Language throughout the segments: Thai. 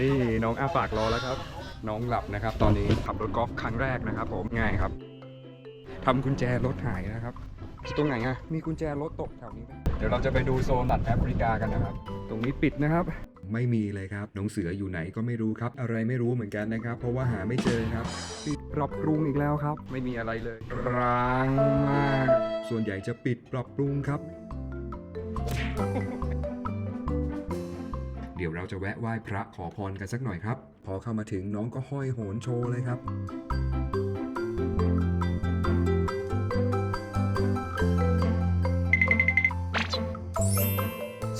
นี่น้องอาปากรอแล้วครับ น้องหลับนะครับ ตอนนี้ขับรถกอล์ฟครั้งแรกนะครับ ผมง่ายครับทำกุญแจรถหายนะครับตรงไหนอะมีกุญแจรถตกแถวนี้ไหมเดี๋ยวเราจะไปดูโซนตัดแอฟริกากันนะครับ ตรงนี้ปิดนะครับ ไม่มีเลยครับน้องเสืออยู่ไหนก็ไม่รู้ครับ อะไรไม่รู้เหมือนกันนะครับ เพราะว่าหาไม่เจอครับปิดปรับปรุงอีกแล้วครับ ไม่มีอะไรเลยร้างมากส่วนใหญ่จะปิดปรับปรุงครับเดี๋ยวเราจะแวะไหว้พระขอพรกันสักหน่อยครับ พอเข้ามาถึงน้องก็ห้อยโหนโชว์เลยครับ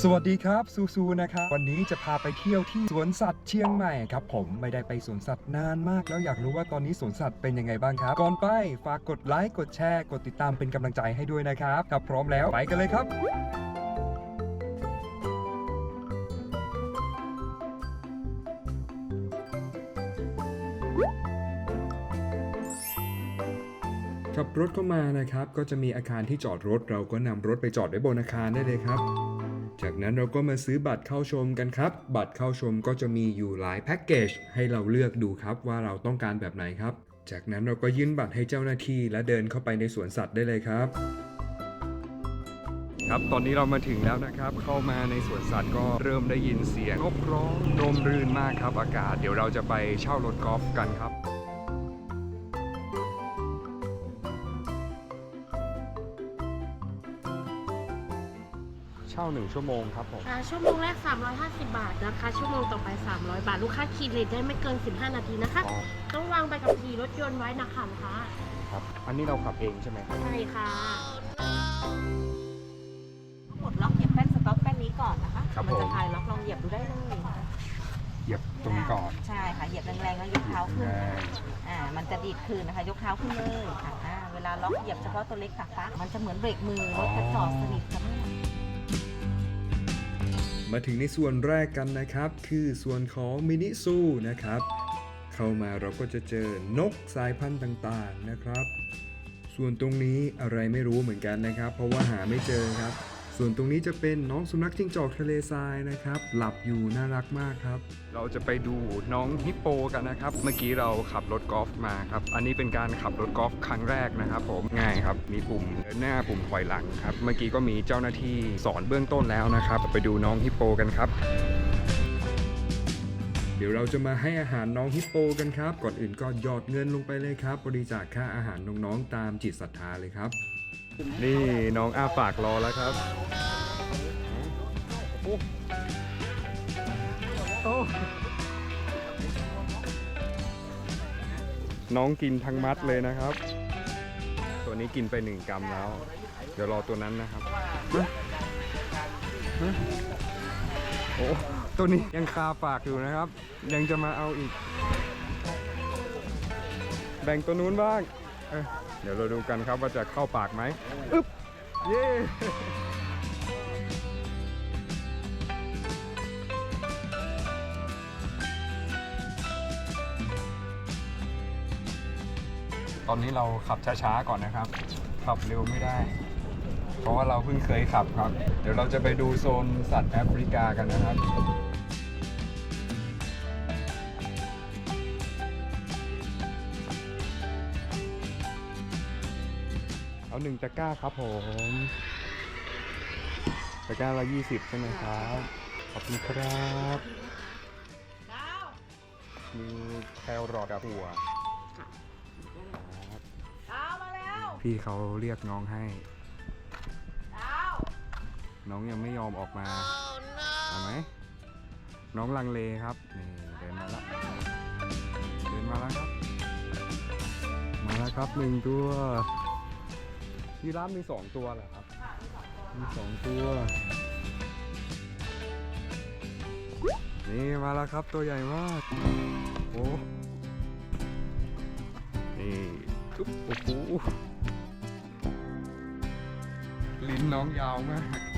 สวัสดีครับซูซูนะครับวันนี้จะพาไปเที่ยวที่สวนสัตว์เชียงใหม่ครับผมไม่ได้ไปสวนสัตว์นานมาก แล้วอยากรู้ว่าตอนนี้สวนสัตว์เป็นยังไงบ้างครับก่อนไปฝากกดไลค์กดแชร์ กดติดตามเป็นกำลังใจให้ด้วยนะครับถ้าพร้อมแล้วไปกันเลยครับ ขับรถเข้ามานะครับ ก็จะมีอาคารที่จอดรถ เราก็นำรถไปจอดไว้บนอาคารได้เลยครับ จากนั้นเราก็มาซื้อบัตรเข้าชมกันครับ บัตรเข้าชมก็จะมีอยู่หลายแพ็กเกจให้เราเลือกดูครับว่าเราต้องการแบบไหนครับ จากนั้นเราก็ยื่นบัตรให้เจ้าหน้าที่ และเดินเข้าไปในสวนสัตว์ได้เลยครับ ครับตอนนี้เรามาถึงแล้วนะครับ เข้ามาในสวนสัตว์ก็เริ่มได้ยินเสียงนกร้องรมรื่นมากครับอากาศ เดี๋ยวเราจะไปเช่ารถกอล์ฟกันครับ เช่าหนึ่งชั่วโมงครับผม อ่าชั่วโมงแรก 350 บาทนะคะ ชั่วโมงต่อไป 300 บาท ลูกค้าขี่เลทได้ไม่เกิน 15 นาทีนะคะ อ๋อ ต้องวางใบขับขี่รถยนต์ไว้นะคะลูกค้าครับ อันนี้เราขับเองใช่ไหมครับ ใช่ค่ะกดล็อกเหยียบแป้นสต็อปแป้นนี้ก่อนนะคะ ครับมัผมจะคลายล็อกลองเหยียบดูได้เลยเหยียบตรงนี้ก่อน ใช่ค่ะ เหยียบแรงๆแล้วยกเท้าขึ้นแรงอ่า มันจะดีดคืนนะคะ ยกเท้าขึ้นเลยค่ะอ่าเวลาล็อกเหยียบเฉพาะตัวเล็กค่ะฟ้ามันจะเหมือนเบรกมือรถจะจอดสนิทค่ะแม่ มาถึงในส่วนแรกกันนะครับ คือส่วนของมินิซูนะครับ เข้ามาเราก็จะเจอนกสายพันธุ์ต่างๆนะครับ ส่วนตรงนี้อะไรไม่รู้เหมือนกันนะครับ เพราะว่าหาไม่เจอครับ ส่วนตรงนี้จะเป็นน้องสุนัขจิ้งจอกทะเลทรายนะครับ หลับอยู่น่ารักมากครับ เราจะไปดูน้องฮิปโปกันนะครับ เมื่อกี้เราขับรถกอล์ฟมาครับ อันนี้เป็นการขับรถกอล์ฟครั้งแรกนะครับผม ง่ายครับ มีปุ่มเดินหน้าปุ่มถอยหลังครับ เมื่อกี้ก็มีเจ้าหน้าที่สอนเบื้องต้นแล้วนะครับ ไปดูน้องฮิปโปกันครับเดี๋ยวเราจะมาให้อาหารน้องฮิปโปกันครับ ก่อนอื่นก็หยอดเงินลงไปเลยครับ บริจาคค่าอาหารน้องๆตามจิตศรัทธาเลยครับ นี่น้องอ้าปากรอแล้วครับโอ้โอ้น้องกินทั้งมัดเลยนะครับ ตัวนี้กินไปหนึ่งกรัมแล้ว เดี๋ยวรอตัวนั้นนะครับโอ้ตัวนี้ยังคาปากอยู่นะครับ ยังจะมาเอาอีก แบ่งตัวนู้นบ้าง เอ้ย เดี๋ยวเราดูกันครับว่าจะเข้าปากไหมอึ๊บเย้ตอนนี้เราขับช้าๆก่อนนะครับ ขับเร็วไม่ได้ เพราะว่าเราเพิ่งเคยขับครับ เดี๋ยวเราจะไปดูโซนสัตว์แอฟริกากันนะครับ เอาหนึ่งตะกร้าครับผมตะกร้าละยี่สิบใช่ไหมครับ ขอบคุณครับมีแครอทกับหัวพี่เขาเรียกน้องให้น้องยังไม่ยอมออกมาเอาไหมน้องลังเลครับนี่เดินมาแล้วเดินมาแล้วครับ มาแล้วครับหนึ่งตัว ยีราฟมีสองตัวเหรอครับ มีสองตัว นี่มาแล้วครับตัวใหญ่มากโอ้นี่ทุบโอ้โหลิ้นน้องยาวมาก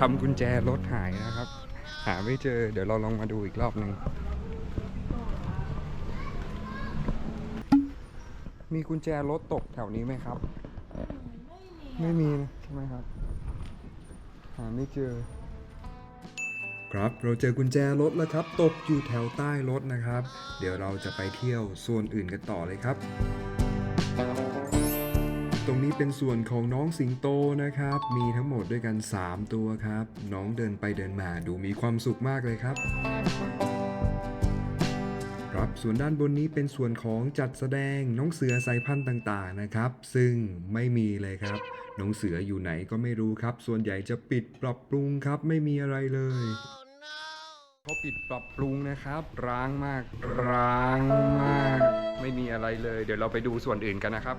ทำกุญแจรถหายนะครับ หาไม่เจอ เดี๋ยวเราลองมาดูอีกรอบหนึ่งมีกุญแจรถตกแถวนี้ไหมครับ ไม่มีนะใช่ไหมครับ หาไม่เจอ ครับเราเจอกุญแจรถแล้วครับ ตกอยู่แถวใต้รถนะครับ เดี๋ยวเราจะไปเที่ยวโซนอื่นกันต่อเลยครับ ตรงนี้เป็นส่วนของน้องสิงโตนะครับ มีทั้งหมดด้วยกัน 3 ตัวครับ น้องเดินไปเดินมาดูมีความสุขมากเลยครับ ครับส่วนด้านบนนี้เป็นส่วนของจัดแสดงน้องเสือสายพันธุ์ต่างๆนะครับ ซึ่งไม่มีเลยครับ น้องเสืออยู่ไหนก็ไม่รู้ครับ ส่วนใหญ่จะปิดปรับปรุงครับ ไม่มีอะไรเลยเขาปิดปรับปรุงนะครับ ร้างมาก ร้างมาก ไม่มีอะไรเลย เดี๋ยวเราไปดูส่วนอื่นกันนะครับ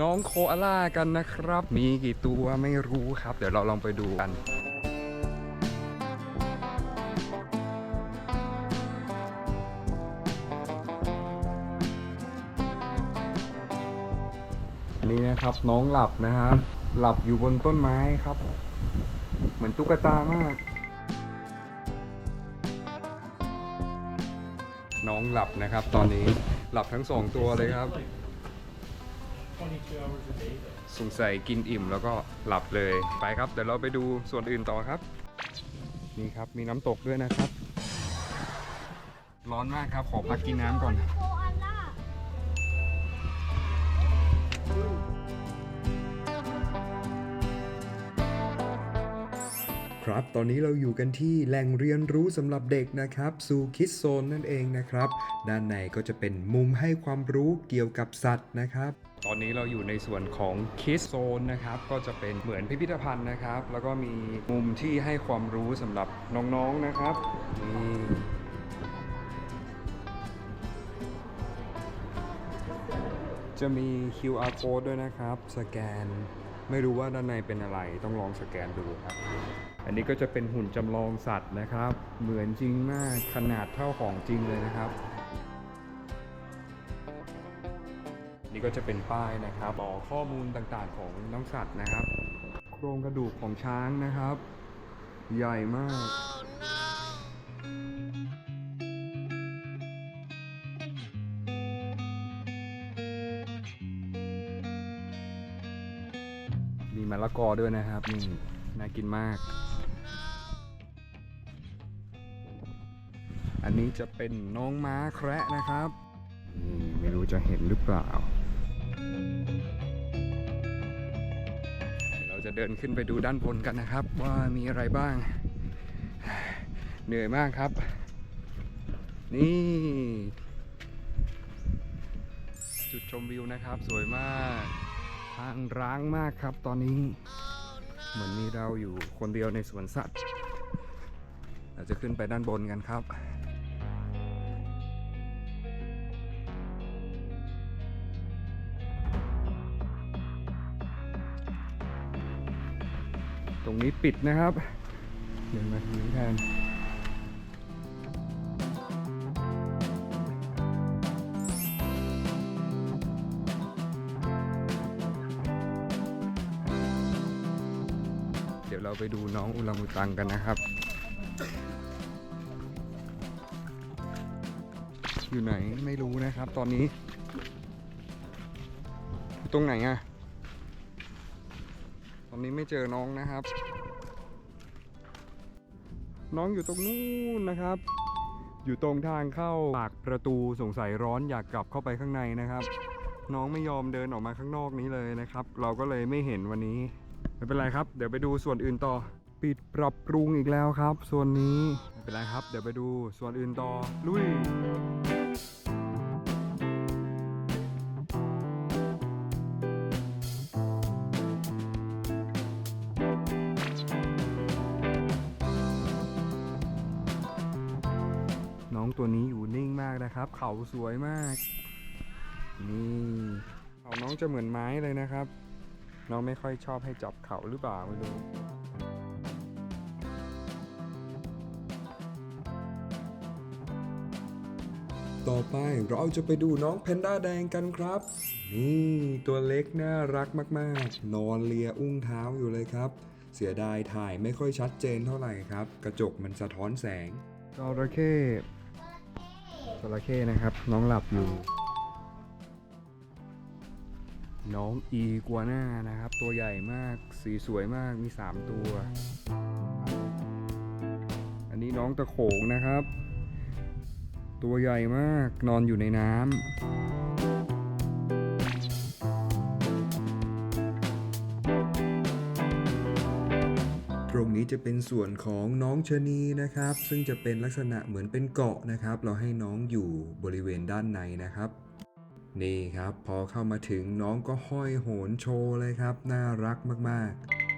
น้องโคอาล่ากันนะครับ มีกี่ตัวไม่รู้ครับ เดี๋ยวเราลองไปดูกันนี่นะครับน้องหลับนะครับหลับอยู่บนต้นไม้ครับ เหมือนตุ๊กตามาก น้องหลับนะครับ ตอนนี้หลับทั้งสองตัวเลยครับ สงสัยกินอิ่มแล้วก็หลับเลย ไปครับ เดี๋ยวเราไปดูส่วนอื่นต่อครับ นี่ครับมีน้ำตกด้วยนะครับ ร้อนมากครับ ขอพักกินน้ำก่อนค ครับ ตอนนี้เราอยู่กันที่แหล่งเรียนรู้สำหรับเด็กนะครับซูคิดโซนนั่นเองนะครับ ด้านในก็จะเป็นมุมให้ความรู้เกี่ยวกับสัตว์นะครับตอนนี้เราอยู่ในส่วนของคิดโซนนะครับ ก็จะเป็นเหมือนพิพิธภัณฑ์นะครับ แล้วก็มีมุมที่ให้ความรู้สำหรับน้องๆนะครับนี่จะมี QR code ด้วยนะครับ สแกน ไม่รู้ว่าด้านในเป็นอะไรต้องลองสแกนดูครับ อันนี้ก็จะเป็นหุ่นจำลองสัตว์นะครับ เหมือนจริงมากขนาดเท่าของจริงเลยนะครับ นี่ก็จะเป็นป้ายนะครับบอกข้อมูลต่างๆของน้องสัตว์นะครับ โครงกระดูกของช้างนะครับ ใหญ่มากมีมะละกอด้วยนะครับนี่น่ากินมาก นนี้จะเป็นน้องม้าแคระนะครับ นี่ไม่รู้จะเห็นหรือเปล่าเดี๋ยวเราจะเดินขึ้นไปดูด้านบนกันนะครับ ว่ามีอะไรบ้าง เหนื่อยมากครับ นี่ จุดชมวิวนะครับ สวยมากทางร้างมากครับตอนนี้ เหมือนมีเราอยู่คนเดียวในสวนสัตว์เราจะขึ้นไปด้านบนกันครับ รงนี้ปิดนะครับ เดินมาทางนี้แทนเดี๋ยวเราไปดูน้องอุลังอุตังกันนะครับ อยู่ไหนไม่รู้นะครับ ตอนนี้ ตรงไหนอะ นนี้ไม่เจอน้องนะครับ น้องอยู่ตรงนู้นนะครับ อยู่ตรงทางเข้าปากประตูสงสัยร้อนอยากกลับเข้าไปข้างในนะครับ น้องไม่ยอมเดินออกมาข้างนอกนี้เลยนะครับ เราก็เลยไม่เห็นวันนี้ ไม่เป็นไรครับ เดี๋ยวไปดูส่วนอื่นต่อ ปิดปรับปรุงอีกแล้วครับ ส่วนนี้ไม่เป็นไรครับ เดี๋ยวไปดูส่วนอื่นต่อลุย ครับเขาสวยมาก นี่เขาน้องจะเหมือนไม้เลยนะครับ น้องไม่ค่อยชอบให้จับเขาหรือเปล่าไม่รู้ต่อไปเราจะไปดูน้องแพนด้าแดงกันครับ นี่ตัวเล็กน่ารักมากๆ นอนเลียอุ้งเท้าอยู่เลยครับ เสียดายถ่ายไม่ค่อยชัดเจนเท่าไหร่ครับ กระจกมันสะท้อนแสงจระเข้ จระเข้นะครับ น้องหลับอยู่ น้องอีกัวน่านะครับ ตัวใหญ่มากสีสวยมากมี 3 ตัว อันนี้น้องตะโขงนะครับ ตัวใหญ่มากนอนอยู่ในน้ำ นี้จะเป็นส่วนของน้องชะนีนะครับ ซึ่งจะเป็นลักษณะเหมือนเป็นเกาะนะครับ เราให้น้องอยู่บริเวณด้านในนะครับ นี่ครับพอเข้ามาถึงน้องก็ห้อยโหนโชว์เลยครับ น่ารักมากๆ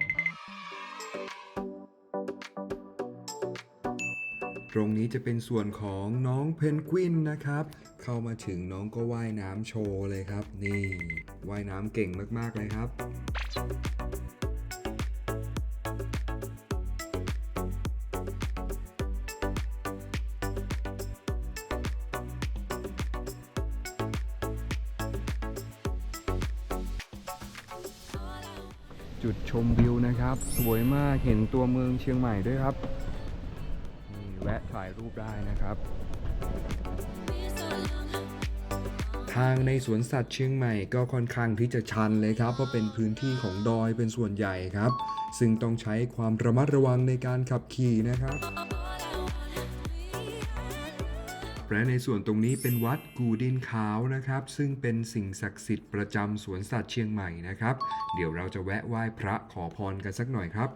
ตรงนี้จะเป็นส่วนของน้องเพนกวินนะครับ เข้ามาถึงน้องก็ว่ายน้ำโชว์เลยครับ นี่ว่ายน้ำเก่งมากๆเลยครับ จุดชมวิวนะครับ สวยมากเห็นตัวเมืองเชียงใหม่ด้วยครับนี่แวะถ่ายรูปได้นะครับ ทางในสวนสัตว์เชียงใหม่ก็ค่อนข้างที่จะชันเลยครับ เพราะเป็นพื้นที่ของดอยเป็นส่วนใหญ่ครับ ซึ่งต้องใช้ความระมัดระวังในการขับขี่นะครับ และในส่วนตรงนี้เป็นวัดกูดินขาวนะครับ ซึ่งเป็นสิ่งศักดิ์สิทธิ์ประจำสวนสัตว์เชียงใหม่นะครับ เดี๋ยวเราจะแวะไหว้พระขอพรกันสักหน่อยครับ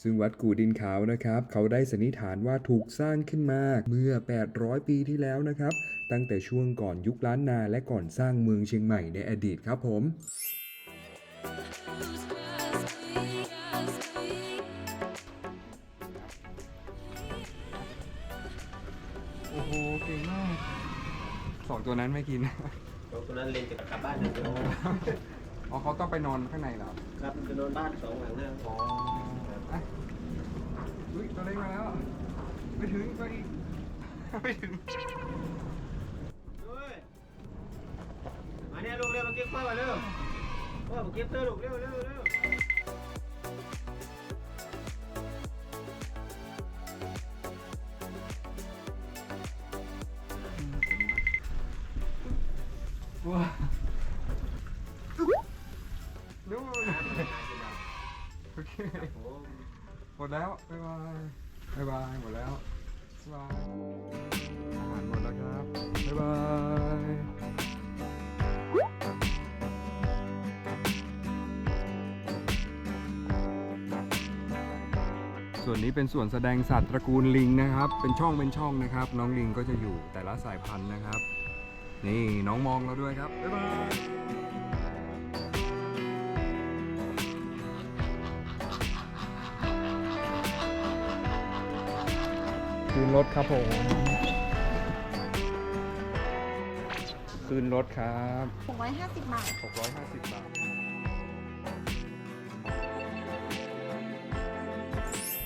ซึ่งวัดกูดินขาวนะครับ เขาได้สันนิษฐานว่าถูกสร้างขึ้นมาเมื่อ 800 ปีที่แล้วนะครับ ตั้งแต่ช่วงก่อนยุคล้านนาและก่อนสร้างเมืองเชียงใหม่ในอดีตครับผม เก่งมากสองตัวนั้นไม่กิน ตัวนั้นเรียนจะกลับบ้านเดี๋ยวจะอ๋อเขาต้องไปนอนข้างในเหรอครับจะนอนบ้านสองหลังนะอ๋ออะอุ้ยตัวเล็กมาแล้ว ไม่ถึงก็อีกไม่ถึงเฮ้ยมาเนี่ยลูกเร็วมาเก็บข้าวมาเร็วว่ามาเก็บเตอร์ลูกเร็วเร็วเร็ว อาหารหมดแล้วครับ บ๊ายบายส่วนนี้เป็นส่วนแสดงสัตว์ตระกูลลิงนะครับ เป็นช่องเป็นช่องนะครับ น้องลิงก็จะอยู่แต่ละสายพันธุ์นะครับ นี่น้องมองเราด้วยครับ บ๊ายบาย คืนรถครับผม คืนรถครับ 650 บาท 650 บาท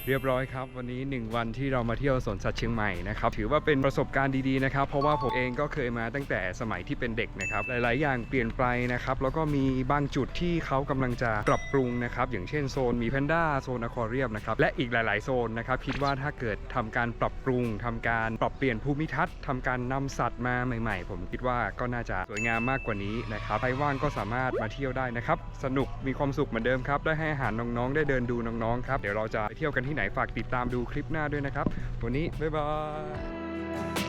เรียบร้อยครับ วันนี้ 1 วันที่เรามาเที่ยวสวนสัตว์เชียงใหม่นะครับ ถือว่าเป็นประสบการณ์ดีๆนะครับ เพราะว่าผมเองก็เคยมาตั้งแต่สมัยที่เป็นเด็กนะครับ หลาย ๆ อย่างเปลี่ยนไปนะครับ แล้วก็มีบางจุดที่เขากำลังจะปรับปรุงนะครับ อย่างเช่นโซนมีแพนด้าโซนอควาเรียมนะครับ และอีกหลาย ๆ โซนนะครับ คิดว่าถ้าเกิดทำการปรับปรุงทำการปรับเปลี่ยนภูมิทัศน์ทำการนำสัตว์มาใหม่ ๆ ผมคิดว่าก็น่าจะสวยงามมากกว่านี้นะครับ ใครว่างก็สามารถมาเที่ยวได้นะครับ สนุก มีความสุขเหมือนเดิมครับ ได้ให้อาหารน้อง ๆ ได้เดินดูน้อง ๆ ครับ เดี๋ยวเราจะไปเที่ยวกันที่ไหนฝากติดตามดูคลิปหน้าด้วยนะครับ วันนี้บ๊ายบาย